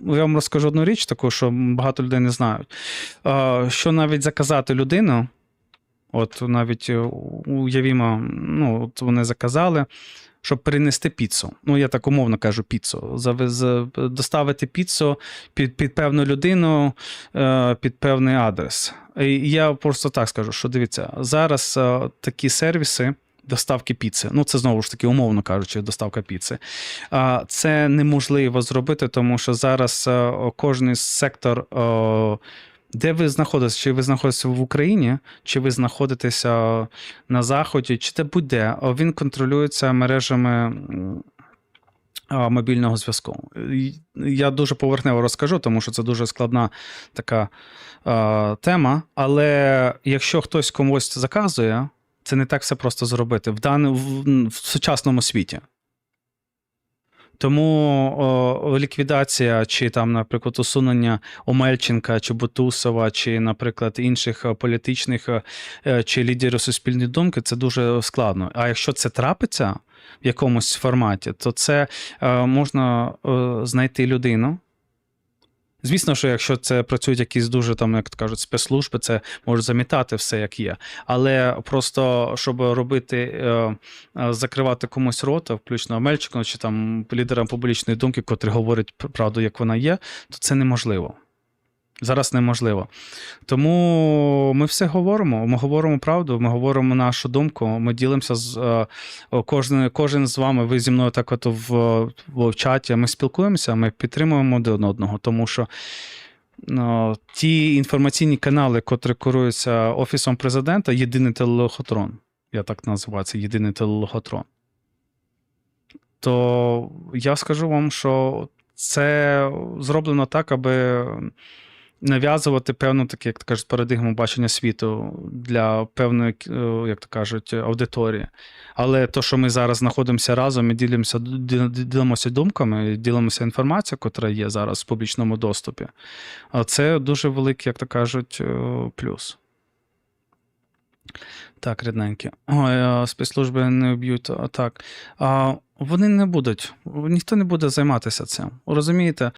я вам розкажу одну річ, таку, що багато людей не знають. Що навіть заказати людину, от навіть е, уявімо, ну, от вони заказали, щоб перенести піцу. Ну, я так умовно кажу, піцу. Доставити піцу під, під певну людину, е, під певний адрес. І я просто так скажу, що дивіться, зараз е, такі сервіси. Доставки піци. Ну, це знову ж таки, умовно кажучи, доставка піци. Це неможливо зробити, тому що зараз е, кожний сектор, е, де ви знаходитесь, чи ви знаходитеся в Україні, чи ви знаходитеся на Заході, чи де будь-де, е, він контролюється мережами. Мобільного зв'язку. Я дуже поверхнево розкажу, тому що це дуже складна така тема. Але якщо хтось комусь заказує, це не так все просто зробити в, дан... в, сучасному світі. Тому о, ліквідація чи там, наприклад, усунення Омельченка чи Бутусова, чи, наприклад, інших е, політичних е, е, чи лідерів суспільної думки це дуже складно. А якщо це трапиться в якомусь форматі, то це е, можна е, знайти людину. Звісно, що якщо це працюють якісь дуже там, як кажуть, спецслужби, це може замітати все, як є. Але просто щоб робити, е, е, закривати комусь рота, включно Мельчиком чи там лідерам публічної думки, котрі говорять правду, як вона є, то це неможливо. Зараз неможливо. Тому ми все говоримо. Ми говоримо правду, ми говоримо нашу думку, ми ділимося з е, кожен, кожен з вами. Ви зі мною так от в, в чаті. Ми спілкуємося, ми підтримуємо один одного, тому що ну, ті інформаційні канали, котрі керуються Офісом президента, єдиний телелохотрон. Я так називаю це єдиний телелохотрон. То я скажу вам, що це зроблено так, аби нав'язувати певну таку, як то кажуть, парадигму бачення світу для певної, е, як то кажуть, аудиторії. Але то, що ми зараз знаходимося разом, ми ділимося, ділимося думками, ділимося інформацією, яка є зараз в публічному доступі. Це дуже великий, як то кажуть, е, плюс. Так, рідненькі. Ой, спецслужби не вб'ють. Так. А, вони не будуть, ніхто не буде займатися цим. Розумієте?